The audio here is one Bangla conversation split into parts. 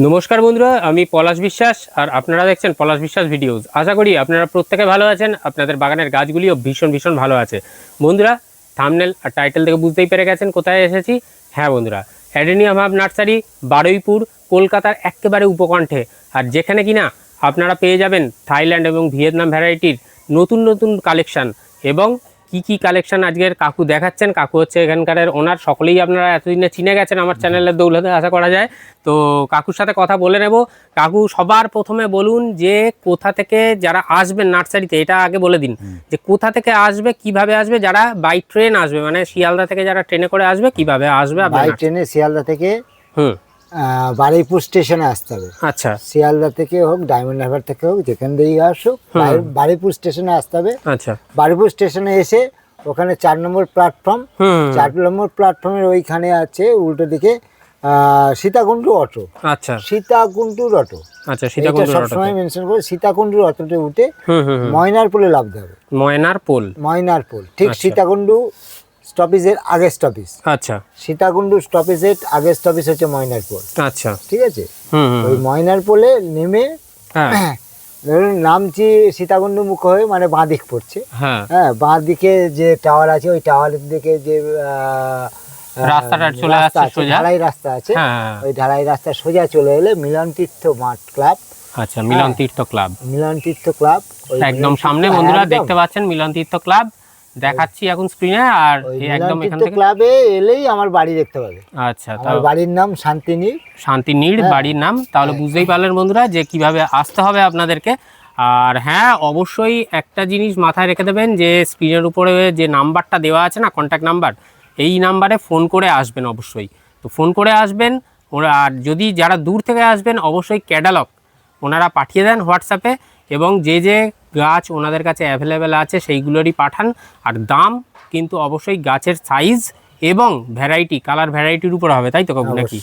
নমস্কার বন্ধুরা, আমি পলাশ বিশ্বাস আর আপনারা দেখছেন পলাশ বিশ্বাস ভিডিওস। আশা করি আপনারা প্রত্যেকে ভালো আছেন, আপনাদের বাগানের গাছগুলিও ভীষণ ভীষণ ভালো আছে। বন্ধুরা থামনেল আর টাইটেল থেকে বুঝতেই পেরে গেছেন কোথায় এসেছি? হ্যাঁ বন্ধুরা অ্যাডেনিয়াম হাব নার্সারি বারুইপুর, কলকাতার একেবারে উপকণ্ঠে। আর যেখানে কিনা আপনারা পেয়ে যাবেন থাইল্যান্ড এবং ভিয়েতনাম ভ্যারাইটির নতুন নতুন কালেকশন এবং কি কি কালেকশন আজকের কাকু দেখাচ্ছেন? কাকু হচ্ছে এখানকার ওনার সকলেই আপনারা এতদিনে চিনে গেছেন আমার চ্যানেলের দৌলতে আশা করা যায়। তো কাকুর সাথে কথা বলে নেব। কাকু সবার প্রথমে বলুন যে কোথা থেকে যারা আসবেন নার্সারিতে এটা আগে বলে দিন। যে কোথা থেকে আসবে কীভাবে আসবে যারা বাই ট্রেন আসবে মানে শিয়ালদা থেকে যারা ট্রেনে করে আসবে কীভাবে আসবে বাই ট্রেনে শিয়ালদা থেকে হুম। বারুইপুর স্টেশনে আসতে হবে। আচ্ছা। শিয়ালদা থেকে হোক ডায়মন্ড হারবার থেকে হোক যেখান দিয়েই আসুক বারু- বারুইপুর স্টেশনে আসতে হবে। আচ্ছা। বারুইপুর স্টেশনে এসে ওখানে চার নম্বর প্ল্যাটফর্ম চার নম্বর প্ল্যাটফর্মের ওইখানে আছে উল্টো দিকে সীতাকুণ্ডু অটো। আচ্ছা। সীতাকুণ্ডুর অটো। আচ্ছা এটা সীতাকুণ্ড সবসময় মেনশন করে সীতাকুণ্ডুর অটোতে উঠে। ময়নার পোলে লাভতে হবে ময়নার পোল ময়নার পোল ঠিক আচ্ছা। সীতাকুণ্ডু স্টপেজের আগের স্টপেজ। আচ্ছা। সীতাকুণ্ডু স্টপেজের আগের স্টপেজ হচ্ছে ময়নার পোল। আচ্ছা। ঠিক আছে? ওই ময়নার পোলে নেমে হ্যাঁ। ধরুন নামছি সীতাকুণ্ড মুখ হয়ে মানে বাঁ দিক পড়ছে। হ্যাঁ। হ্যাঁ বাঁ দিকে যে টাওয়ার আছে ওই টাওয়ারের দিকে যে রাস্তাটা চলে আসছে আছে, সোজা। ঢালাই রাস্তা আছে। হ্যাঁ। ওই ঢালাই রাস্তা সোজা চলে এলে মিলন তীর্থ মাঠ ক্লাব। আচ্ছা মিলন তীর্থ ক্লাব। মিলন তীর্থ ক্লাব। একদম সামনে বন্ধুরা দেখতে পাচ্ছেন মিলন তীর্থ ক্লাব। দেখাচ্ছি এখন স্ক্রিনে আর একদম এখান থেকে ক্লাবে এলেই আমার বাড়ি দেখতে পাবে। আচ্ছা আমার তাও বাড়ির নাম শান্তিনীর। শান্তি নীড় হ্যাঁ। বাড়ির নাম তাহলে বুঝতেই পারলেন বন্ধুরা যে কীভাবে আসতে হবে আপনাদেরকে। আর হ্যাঁ অবশ্যই একটা জিনিস মাথায় রেখে দেবেন যে স্ক্রিনের উপরে যে নাম্বারটা দেওয়া আছে না কন্ট্যাক্ট নাম্বার এই নাম্বারে ফোন করে আসবেন অবশ্যই। তো ফোন করে আসবেন ওরা আর যদি যারা দূর থেকে আসবেন অবশ্যই ক্যাটালগ ওনারা পাঠিয়ে দেন হোয়াটসঅ্যাপে এবং যে যে গাছ ওনাদের কাছে অ্যাভেলেবেল আছে সেইগুলোরই পাঠান। আর দাম কিন্তু অবশ্যই গাছের সাইজ এবং ভ্যারাইটি কালার ভ্যারাইটির উপর হবে তাই তো কাকু নাকি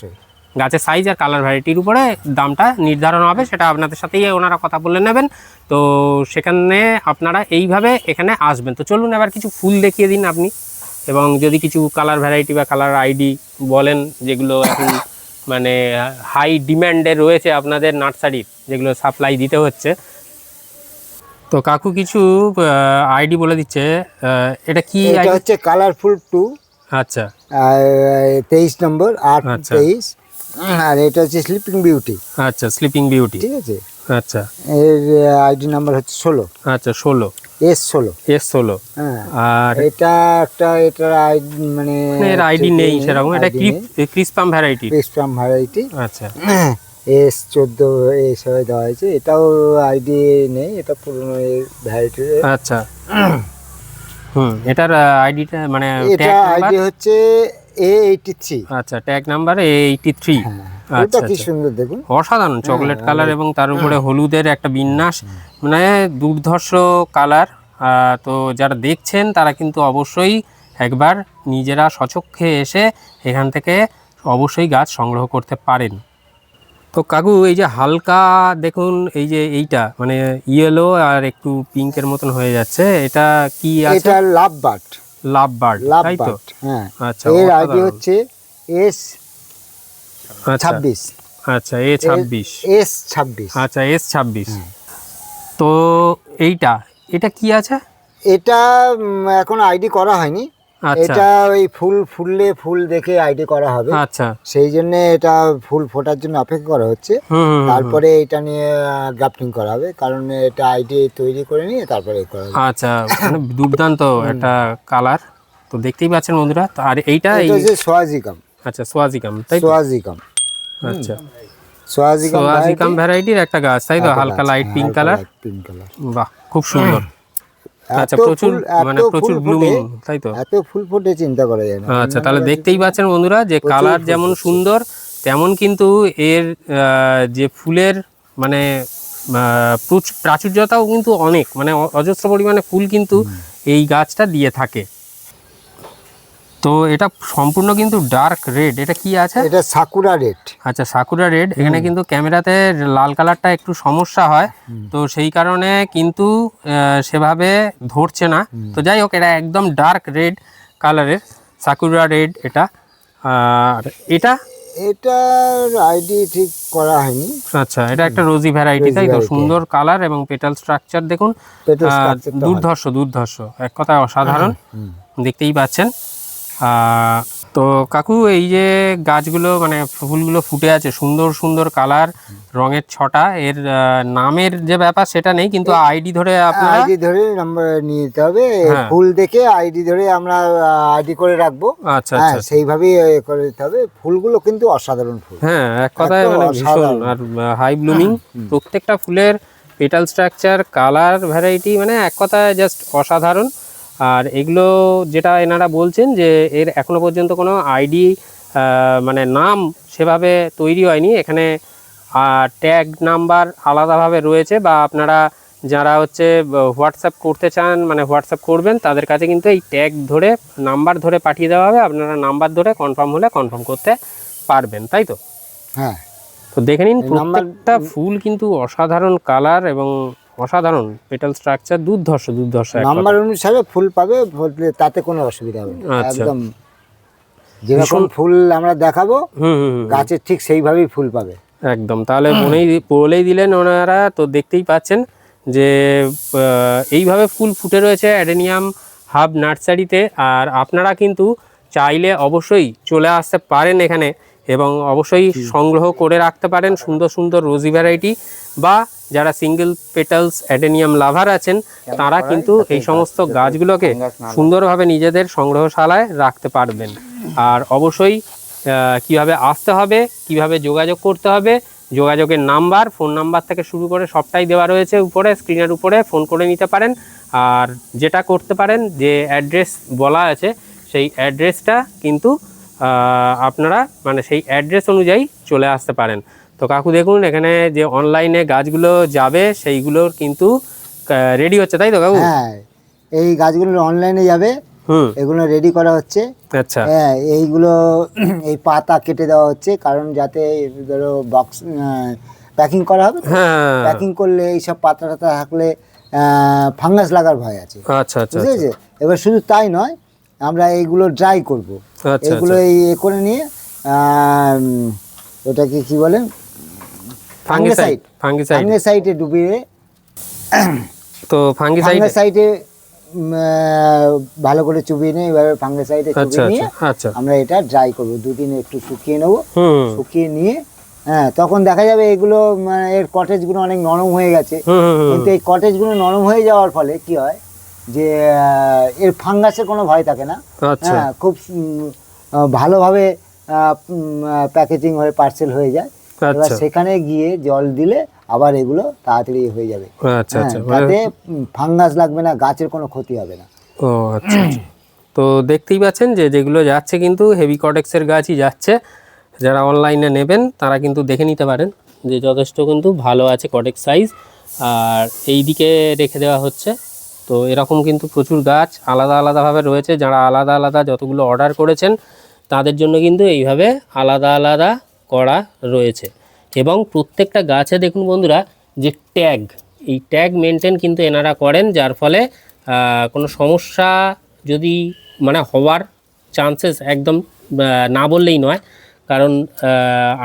গাছের সাইজ আর কালার ভ্যারাইটির উপরে দামটা নির্ধারণ হবে সেটা আপনাদের সাথেই ওনারা কথা বলে নেবেন। তো সেখানে আপনারা এইভাবে এখানে আসবেন। তো চলুন এবার কিছু ফুল দেখিয়ে দিন আপনি। এবং যদি কিছু কালার ভ্যারাইটি বা কালার আইডি বলেন যেগুলো এখন মানে হাই ডিম্যান্ডে রয়েছে আপনাদের নার্সারির যেগুলো সাপ্লাই দিতে হচ্ছে। তো কাকু কিছু আইডি বলে দিচ্ছে এটা কি এটা হচ্ছে কালারফুল টু আচ্ছা। তেইশ নম্বর আট আচ্ছা। তেইশ আর এটা হচ্ছে স্লিপিং বিউটি আচ্ছা স্লিপিং বিউটি ঠিক আছে? আচ্ছা। এর আইডি নাম্বার হচ্ছে ষোলো। আচ্ছা ষোলো। এস ষোলো। এস ষোলো। হ্যাঁ। আর এটা একটা এটার আইডি মানে এর আইডি নেই সেরকম। এটা ক্রিসপাম ভ্যারাইটি এক্সট্রাম ভ্যারাইটি আচ্ছা। এস চোদ্দ এইসবে দেওয়া হয়েছে। এটাও আইডি নেই এটা পুরনো ভ্যারাইটি আচ্ছা। হুম এটার আইডিটা মানে এটা আইডি হচ্ছে এ এইটি থ্রি আচ্ছা tag number A eighty three আচ্ছা কি। সুন্দর দেখুন। অসাধারণ চকলেট কালার এবং তার উপরে হলুদের একটা বিন্যাস। মানে দুর্ধর্ষ কালার তো যারা দেখছেন তারা কিন্তু অবশ্যই একবার নিজেরা সচক্ষে এসে এখান থেকে অবশ্যই গাছ সংগ্রহ করতে পারেন। তো কাকু এই যে হালকা দেখুন এই যে এইটা মানে ইয়েলো আর একটু পিঙ্কের মতন হয়ে যাচ্ছে এটা কি আছে? এটা লাভ বাট লাভ বার্ড তাই তো? হ্যাঁ। আচ্ছা এর আইডি হচ্ছে এস আচ্ছা। ছাব্বিশ। আচ্ছা এ ছাব্বিশ। এস ছাব্বিশ। আচ্ছা এস ছাব্বিশ। তো এইটা এটা কি আছে? এটা এখন আইডি করা হয়নি। আচ্ছা এটা ওই ফুল ফুললে ফুল দেখে আইডি করা হবে। আচ্ছা। সেই জন্য এটা ফুল ফোটার জন্য অপেক্ষা করা হচ্ছে। তারপরে এটা নিয়ে গ্রাফটিং করা হবে। কারণ এটা আইডি তৈরি করে নিয়ে তারপরে করা হবে। আচ্ছা মানে দুর্দান্ত একটা কালার। তো দেখতেই পাচ্ছেন বন্ধুরা তো আর এইটা এই হচ্ছে সোয়াজিকাম আচ্ছা সোয়াজিকাম তাই সোয়াজিকাম আচ্ছা। সোয়াজিকাম সোয়াজিকাম ভ্যারাইটির একটা গাছ তাই তো? হালকা light pink colour pink colour বাহ খুব সুন্দর। আচ্ছা প্রচুর মানে প্রচুর ব্লুমিং তাই তো? এত ফুল ফুটে চিন্তা করা যায় না। আচ্ছা তাহলে দেখতেই পাচ্ছেন বন্ধুরা যে কালার যেমন সুন্দর তেমন কিন্তু এর আহ, যে ফুলের মানে প্রাচুর্যতাও কিন্তু অনেক মানে অজস্র পরিমাণে ফুল কিন্তু এই গাছটা দিয়ে থাকে। তো এটা সম্পূর্ণ কিন্তু ডার্ক রেড এটা কি আছে? এটা সাকুরা রেড আচ্ছা সাকুরা রেড এখানে কিন্তু ক্যামেরাতে লাল কালারটা একটু সমস্যা হয়। তো সেই কারণে কিন্তু সেভাবে ধরছে না। তো যাই হোক এটা একদম ডার্ক রেড কালারের সাকুরা রেড এটা। আর এটা? এটার আইডি ঠিক করা হয়নি। আচ্ছা এটা একটা রোজি ভ্যারাইটি তাই তো? সুন্দর কালার এবং পেটাল স্ট্রাকচার দেখুন। দুর্ধর্ষ দুর্ধর্ষ। এক কথায় অসাধারণ। দেখতেই পাচ্ছেন। তো কাকু এই যে গাছগুলো মানে ফুলগুলো ফুটে আছে সুন্দর সুন্দর কালার রঙের ছটা এর নামের যে ব্যাপার সেটা নেই কিন্তু আইডি ধরে আপনারা আইডি ধরে নাম্বার নিয়ে যেতে হবে হ্যাঁ। ফুল দেখে আইডি ধরে আমরা আইডি করে রাখব। আচ্ছা হ্যাঁ আচ্ছা। সেইভাবেই করে দিতে হবে। ফুলগুলো কিন্তু অসাধারণ ফুল। হ্যাঁ এক কথায় মানে ভীষণ। আর হাই ব্লুমিং প্রত্যেকটা ফুলের পেটাল স্ট্রাকচার কালার ভ্যারাইটি মানে এক কথায় জাস্ট অসাধারণ। আর এগুলো যেটা এনারা বলছেন যে এর এখনও পর্যন্ত কোনো আইডি মানে নাম সেভাবে তৈরি হয়নি। এখানে ট্যাগ নাম্বার আলাদাভাবে রয়েছে বা আপনারা যারা হচ্ছে হোয়াটসঅ্যাপ করতে চান মানে হোয়াটসঅ্যাপ করবেন তাদের কাছে কিন্তু এই ট্যাগ ধরে নাম্বার ধরে পাঠিয়ে দেওয়া হবে। আপনারা নাম্বার ধরে কনফার্ম হলে কনফার্ম করতে পারবেন তাই তো? হ্যাঁ। তো দেখে নিন প্রত্যেকটা ফুল কিন্তু অসাধারণ কালার এবং অসাধারণ পেটাল স্ট্রাকচার দুর্ধর্ষ দুর্ধর্ষ নাম্বার অনুসারে ফুল পাবে তাতে কোনো অসুবিধা হবে আচ্ছা। একদম যেরকম ফুল আমরা দেখাবো গাছের ঠিক সেইভাবেই ফুল পাবে। একদম তাহলে মনেই বলেই দিলেন ওনারা তো দেখতেই পাচ্ছেন যে এইভাবে ফুল ফুটে রয়েছে অ্যাডেনিয়াম হাব নার্সারিতে আর আপনারা কিন্তু চাইলে অবশ্যই চলে আসতে পারেন এখানে এবং অবশ্যই সংগ্রহ করে রাখতে পারেন সুন্দর সুন্দর রোজি ভ্যারাইটি বা যারা সিঙ্গেল পেটালস অ্যাডেনিয়াম লাভার আছেন তারা কিন্তু এই সমস্ত গাছগুলোকে সুন্দরভাবে নিজেদের সংগ্রহশালায় রাখতে পারবেন। আর অবশ্যই কীভাবে আসতে হবে কীভাবে যোগাযোগ করতে হবে যোগাযোগের নাম্বার ফোন নাম্বার থেকে শুরু করে সবটাই দেওয়া রয়েছে উপরে স্ক্রিনের উপরে ফোন করে নিতে পারেন। আর যেটা করতে পারেন যে অ্যাড্রেস বলা আছে সেই অ্যাড্রেসটা কিন্তু আপনারা মানে সেই অ্যাড্রেস অনুযায়ী চলে আসতে পারেন। তো কাকু দেখুন এখানে যে অনলাইনে গাছগুলো যাবে সেইগুলোর কিন্তু রেডি হচ্ছে তাই তো কাকু? হ্যাঁ এই গাছগুলো অনলাইনে যাবে হুম। এগুলো রেডি করা হচ্ছে। আচ্ছা। হ্যাঁ এইগুলো এই পাতা কেটে দেওয়া হচ্ছে কারণ যাতে ধরো বক্স প্যাকিং করা হবে হ্যাঁ। প্যাকিং করলে এইসব পাতা টাতা থাকলে ফাঙ্গাস লাগার ভয় আছে। আচ্ছা আচ্ছা বুঝতে পেরেছে এবার শুধু তাই নয় আমরা এইগুলো ড্রাই করব। আচ্ছা এগুলো এই করে নিয়ে ওটাকে কি বলে ফাঙ্গিসাইড। ফাঙ্গিসাইড। ফাঙ্গেসাইডে ডুবিয়ে তো ফাঙ্গিসাইড ফাঙ্গেসাইডে ভালো করে চুবিয়ে নিয়ে এবার ফাঙ্গেসাইডে আচ্ছা চুবিয়ে নিয়ে আচ্ছা। আচ্ছা আমরা এটা ড্রাই করব। দুদিন একটু শুকিয়ে নেব। শুকিয়ে নিয়ে হ্যাঁ তখন দেখা যাবে এগুলো মানে এর কটেজগুলো অনেক নরম হয়ে গেছে। কিন্তু এই কটেজগুলো নরম হয়ে যাওয়ার ফলে কি হয় যে এর ফাঙ্গাসের কোনো ভয় থাকে না। আচ্ছা। হ্যাঁ খুব ভালোভাবে প্যাকেজিং হয়ে পার্সেল হয়ে যায়। এবার আচ্ছা। সেখানে গিয়ে জল দিলে আবার এগুলো তাড়াতাড়ি হয়ে যাবে। আচ্ছা হ্যাঁ, আচ্ছা। তাতে ফাঙ্গাস লাগবে না গাছের কোনো ক্ষতি হবে না। ও আচ্ছা আচ্ছা। তো দেখতেই পাচ্ছেন যে যেগুলো যাচ্ছে কিন্তু হেভি কটেক্সের গাছই যাচ্ছে। যারা অনলাইনে নেবেন তারা কিন্তু দেখে নিতে পারেন যে যথেষ্ট কিন্তু ভালো আছে কটেক্স সাইজ। আর এই দিকে রেখে দেওয়া হচ্ছে। তো এরকম কিন্তু প্রচুর গাছ আলাদা আলাদাভাবে রয়েছে। যারা আলাদা আলাদা যতগুলো অর্ডার করেছেন তাদের জন্য কিন্তু এইভাবে আলাদা আলাদা করা রয়েছে। এবং প্রত্যেকটা গাছে দেখুন বন্ধুরা যে ট্যাগ এই ট্যাগ মেনটেন কিন্তু এনারা করেন, যার ফলে কোনো সমস্যা যদি মানে হওয়ার চান্সেস একদম না বললেই নয়। কারণ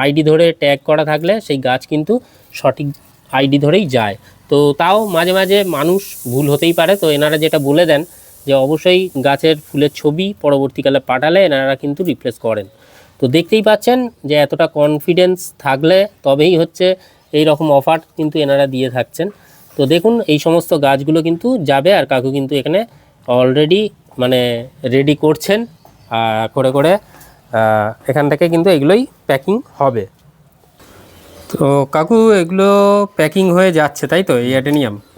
আইডি ধরে ট্যাগ করা থাকলে সেই গাছ কিন্তু সঠিক আইডি ধরেই যায়। তো তাও মাঝে মাঝে মানুষ ভুল হতেই পারে। তো এনারা যেটা বলে দেন যে অবশ্যই গাছের ফুলের ছবি পরবর্তীকালে পাঠালে এনারা কিন্তু রিপ্লেস করেন। তো দেখতেই পাচ্ছেন যে এতটা কনফিডেন্স থাকলে তবেই হচ্ছে এই রকম অফার কিন্তু এনারা দিয়ে থাকছেন। তো দেখুন, এই সমস্ত গাছগুলো কিন্তু যাবে আর কাকু কিন্তু এখানে অলরেডি মানে রেডি করছেন। করে করে এখান থেকে কিন্তু এগুলোই প্যাকিং হবে। তো কাকু এগুলো প্যাকিং হয়ে যাচ্ছে তাই তো এই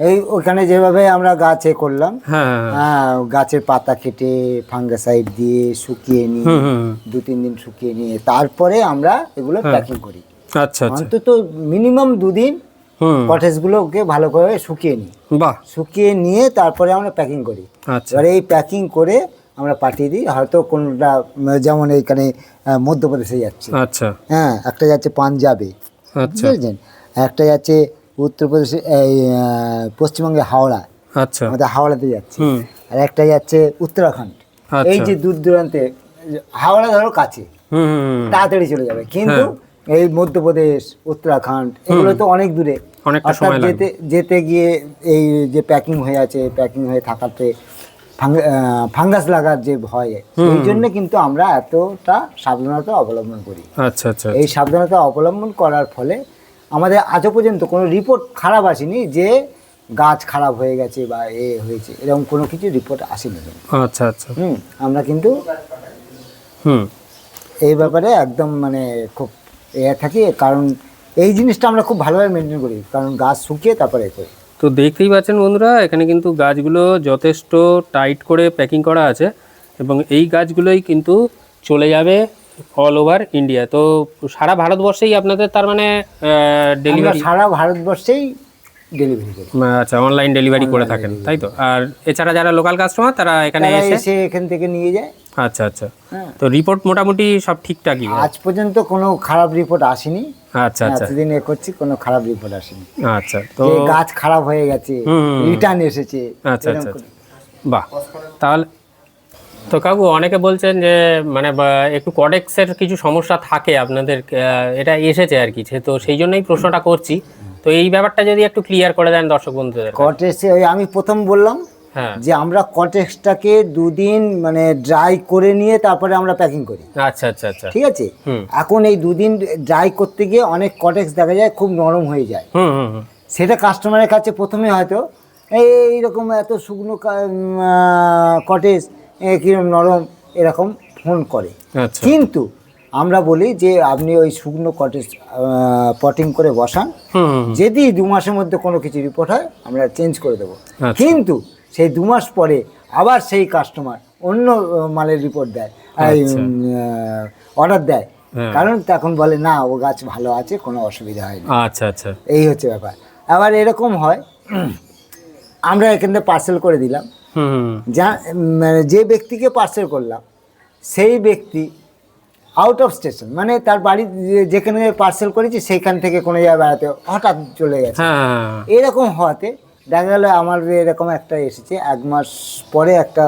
এই ওখানে যেভাবে আমরা গাছে করলাম হ্যাঁ হ্যাঁ, হ্যাঁ। হ্যাঁ গাছের পাতা কেটে ফাঙ্গাসাইড দিয়ে শুকিয়ে নিয়ে। দু তিন দিন শুকিয়ে নিয়ে তারপরে আমরা এগুলো প্যাকিং করি। আচ্ছা আচ্ছা। অন্তত মিনিমাম দুদিন হুম। কটেজগুলোকে ভালো করে শুকিয়ে নিই। বাহ। শুকিয়ে নিয়ে তারপরে আমরা প্যাকিং করি। আচ্ছা। এবার এই প্যাকিং করে আমরা পাঠিয়ে দিই হয়তো কোনটা যেমন এইখানে মধ্যপ্রদেশে যাচ্ছে। আচ্ছা। হ্যাঁ একটা যাচ্ছে পাঞ্জাবে। বুঝেছেন একটা যাচ্ছে উত্তরপ্রদেশে এই পশ্চিমবঙ্গে হাওড়া। আচ্ছা। আমাদের হাওড়াতে যাচ্ছে। আর একটা যাচ্ছে উত্তরাখণ্ড। আচ্ছা। এই যে দূর দূরান্তে হাওড়া ধরো কাছে। তাড়াতাড়ি চলে যাবে। কিন্তু এই মধ্যপ্রদেশ উত্তরাখণ্ড এগুলো তো অনেক দূরে। অনেকটা সময় যেতে যেতে গিয়ে এই যে প্যাকিং হয়ে আছে প্যাকিং হয়ে থাকাতে ফাঙ্গাস লাগার যে ভয় সেই জন্য কিন্তু আমরা এতটা সাবধানতা অবলম্বন করি। আচ্ছা আচ্ছা এই সাবধানতা অবলম্বন করার ফলে আমাদের আজও পর্যন্ত কোনো রিপোর্ট খারাপ আসেনি যে গাছ খারাপ হয়ে গেছে বা এ হয়েছে এরকম কোনো কিছু রিপোর্ট আসেনি। আচ্ছা আচ্ছা। হুম আমরা কিন্তু হুম। এই ব্যাপারে একদম মানে খুব এ থাকি কারণ এই জিনিসটা আমরা খুব ভালোভাবে মেনটেন করি কারণ গাছ শুকিয়ে তারপরে এ করি। তো দেখতেই পাচ্ছেন বন্ধুরা এখানে কিন্তু গাছগুলো যথেষ্ট টাইট করে প্যাকিং করা আছে এবং এই গাছগুলোই কিন্তু চলে যাবে অল ওভার ইন্ডিয়া তো সারা ভারতবর্ষেই আপনাদের তার মানে ডেলিভারি সারা ভারতবর্ষেই ডেলিভারি করি। আচ্ছা অনলাইন ডেলিভারি করে থাকেন তাই তো? আর এছাড়া যারা লোকাল কাস্টমার তারা এখানে এসে এখান থেকে নিয়ে যায়। আচ্ছা আচ্ছা। হ্যাঁ। তো রিপোর্ট মোটামুটি সব ঠিকঠাকই আজ পর্যন্ত কোনো খারাপ রিপোর্ট আসেনি। আচ্ছা আচ্ছা। এতদিন এ করছি কোনো খারাপ রিপোর্ট আসেনি। আচ্ছা তো গাছ খারাপ হয়ে গেছে। রিটার্ন এসেছে আচ্ছা আচ্ছা বাহ। তাহলে তো কাকু অনেকে বলছেন যে মানে একটু কডেক্সের কিছু সমস্যা থাকে আপনাদের এটা এসেছে আর কি তো সেই জন্যই প্রশ্নটা করছি। তো এই ব্যাপারটা যদি একটু ক্লিয়ার করে দেন দর্শক বন্ধুদের কটেক্সে ওই আমি প্রথম বললাম হ্যাঁ। যে আমরা কটেক্সটাকে দুদিন মানে ড্রাই করে নিয়ে তারপরে আমরা প্যাকিং করি। আচ্ছা আচ্ছা আচ্ছা। ঠিক আছে। এখন এই দুদিন ড্রাই করতে গিয়ে অনেক কটেক্স দেখা যায় খুব নরম হয়ে যায়। হুম হুম হুম। সেটা কাস্টমারের কাছে প্রথমে হয়তো এই এইরকম এত শুকনো কটেজ কীরকম নরম? এরকম ফোন করে। আচ্ছা। কিন্তু আমরা বলি যে আপনি ওই শুকনো কটেজ পটিং করে বসান। যদি দু মাসের মধ্যে কোনো কিছু রিপোর্ট হয় আমরা চেঞ্জ করে দেবো আচ্ছা। কিন্তু সেই দু মাস পরে আবার সেই কাস্টমার অন্য মালের রিপোর্ট দেয় অর্ডার দেয় আচ্ছা। হ্যাঁ। কারণ তখন বলে না ও গাছ ভালো আছে কোনো অসুবিধা হয়নি আচ্ছা আচ্ছা এই হচ্ছে ব্যাপার আবার এরকম হয় আমরা এখানে পার্সেল করে দিলাম। যা মানে যে ব্যক্তিকে পার্সেল করলাম সেই ব্যক্তি আউট অফ স্টেশন মানে তার বাড়ি যেখানে পার্সেল করেছি সেইখান থেকে কোনো জায়গায় বেড়াতে হঠাৎ চলে গেছে। হ্যাঁ হ্যাঁ, হ্যাঁ। এরকম হওয়াতে দেখা গেল আমার এরকম একটা এসেছে এক মাস পরে একটা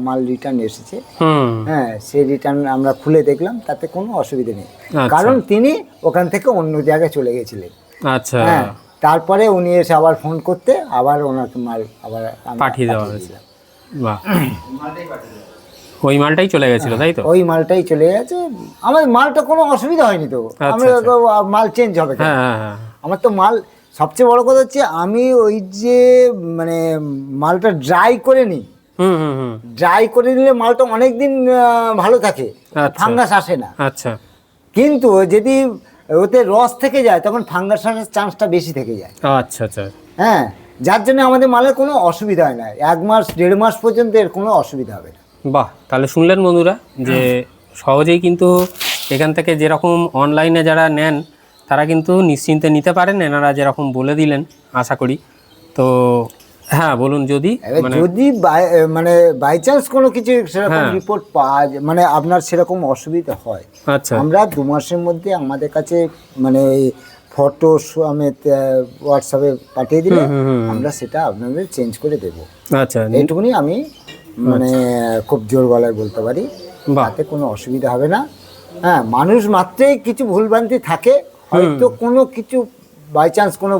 মাল রিটার্ন এসেছে। হুম। হ্যাঁ সেই রিটার্ন আমরা খুলে দেখলাম তাতে কোনো অসুবিধা নেই। আচ্ছা। কারণ তিনি ওখান থেকে অন্য জায়গায় চলে গেছিলেন। আচ্ছা। হ্যাঁ তারপরে উনি এসে আবার ফোন করতে আবার ওনাকে মাল আবার পাঠিয়ে দেওয়া হয়েছে। বাহ। ওই মালটাই চলে গেছিল তাই তো? ওই মালটাই চলে গেছে। আমার মালটা কোনো অসুবিধা হয়নি তো। আমরা মাল চেঞ্জ হবে? হ্যাঁ হ্যাঁ হ্যাঁ। আমার তো মাল সবচেয়ে বড় কথা হচ্ছে আমি ওই যে মানে মালটা ড্রাই করে নিই। হুম হুম হুম। ড্রাই করে নিলে মালটা অনেক দিন ভালো থাকে। আচ্ছা। ফাঙ্গাস আসে না। আচ্ছা। কিন্তু যদি ওতে রস থেকে যায় তখন ফাঙ্গাস আসার চান্সটা বেশি থেকে যায়। আচ্ছা আচ্ছা। হ্যাঁ যার জন্য আমাদের মালের কোনো অসুবিধা হয় না। এক মাস দেড় মাস পর্যন্ত এর কোনো অসুবিধা হবে না। বাহ তাহলে শুনলেন বন্ধুরা যে সহজেই কিন্তু এখান থেকে যেরকম অনলাইনে যারা নেন তারা কিন্তু নিশ্চিন্তে নিতে পারেন এনারা যেরকম বলে দিলেন আশা করি। তো হ্যাঁ বলুন যদি যদি বাই- মানে বাই চান্স কোনো কিছু সেরকম হ্যাঁ। রিপোর্ট পাওয়া মানে আপনার সেরকম অসুবিধা হয় আচ্ছা। আমরা দু মাসের মধ্যে আমাদের কাছে মানে ফটো সমেত হোয়াটসঅ্যাপে পাঠিয়ে দিলে আমরা সেটা আপনাদের চেঞ্জ করে দেবো। আচ্ছা এইটুকুনি আমি মানে খুব জোর গলায় বলতে পারি তাতে কোনো অসুবিধা হবে না। হ্যাঁ মানুষ মাত্রই কিছু ভুলভ্রান্তি থাকে হয়তো কোনো কিছু বাই চান্স কোনো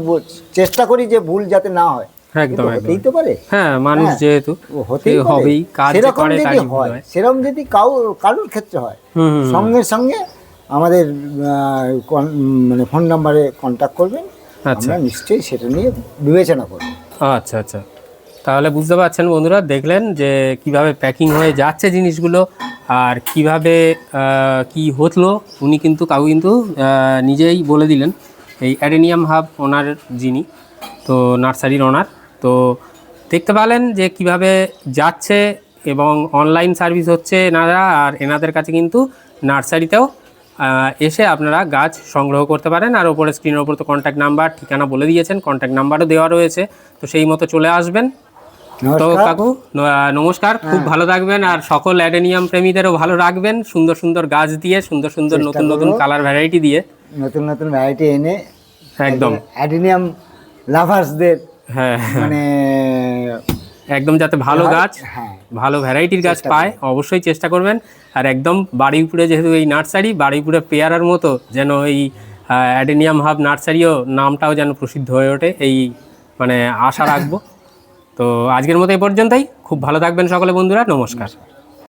চেষ্টা করি যে ভুল যাতে না হয়। একদম হতেই তো পারে। হ্যাঁ মানুষ হ্যাঁ। যেহেতু হতেই হবেই কাজ সেরকম যদি হয় সেরকম যদি কাউ কারোর ক্ষেত্রে হয়। সঙ্গে সঙ্গে আমাদের মানে ফোন নাম্বারে কন্ট্যাক্ট করবেন। আচ্ছা। আমরা নিশ্চয়ই সেটা নিয়ে বিবেচনা করব। আচ্ছা আচ্ছা। তাহলে বুঝতে পারছেন বন্ধুরা, দেখলেন যে কীভাবে প্যাকিং হয়ে যাচ্ছে জিনিসগুলো আর কীভাবে কি হতলো উনি কিন্তু কাউ কিন্তু নিজেই বলে দিলেন, এই অ্যাডেনিয়াম হাব ওনার যিনি, তো নার্সারির ওনার। তো দেখতে পেলেন যে কীভাবে যাচ্ছে এবং অনলাইন সার্ভিস হচ্ছে এনারা আর এনাদের কাছে কিন্তু নার্সারিতেও এসে আপনারা গাছ সংগ্রহ করতে পারেন। আর ওপরে স্ক্রিনের ওপর তো কন্ট্যাক্ট নাম্বার ঠিকানা বলে দিয়েছেন কন্ট্যাক্ট নাম্বারও দেওয়া রয়েছে। তো সেই মতো চলে আসবেন। তো কাকু নমস্কার। হ্যাঁ। খুব ভালো থাকবেন। আর সকল অ্যাডেনিয়াম প্রেমীদেরও ভালো রাখবেন। সুন্দর সুন্দর গাছ দিয়ে সুন্দর সুন্দর নতুন নতুন কালার ভ্যারাইটি দিয়ে। নতুন নতুন ভ্যারাইটি এনে একদম। অ্যাডেনিয়াম লাভার্সদের হ্যাঁ। মানে একদম যাতে ভালো গাছ হ্যাঁ। ভালো ভ্যারাইটির গাছ পায় অবশ্যই চেষ্টা করবেন। আর একদম বাড়িপুরে যেহেতু এই নার্সারি বাড়িপুরে পেয়ারার মতো যেন এই অ্যাডেনিয়াম হাব নার্সারিও নামটাও যেন প্রসিদ্ধ হয়ে ওঠে। এই মানে আশা রাখব। তো আজকের মতো এই পর্যন্তই। খুব ভালো থাকবেন সকলে বন্ধুরা। নমস্কার।